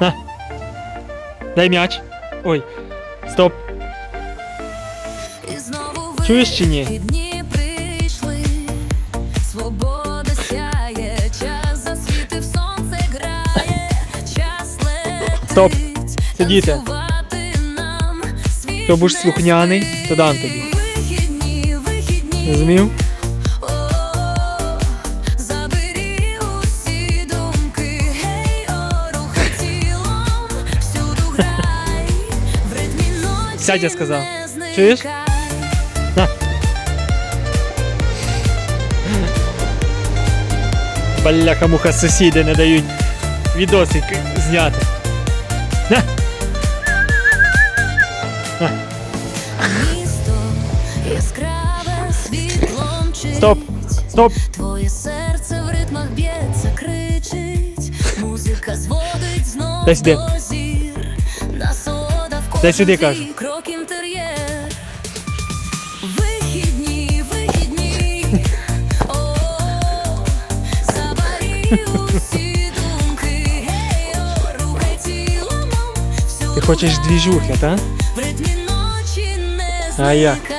На. Дай м'яч. Ой. Стоп. Чуєш чи ні? Стоп. Сидіти. Хто будеш слухняний, то дам тобі. Розумів? Сядь, я сказав. Чуєш? Бляха муха сусіди не дають відосик зняти. Місто яскраве світлом чить. Стоп. Стоп. Твоє серце в ритмах б'ється, кричить. Музика зводить знов Дай сюди. до зір. Насолода в Дай сюди, кожен кажу. твій крок інтер'єр. Вихідні, вихідні. О, забарі усі думки. Гей, о, рухай тілом. Ти хочеш двіжухи, так? В ритмі ночі не А я? зникай.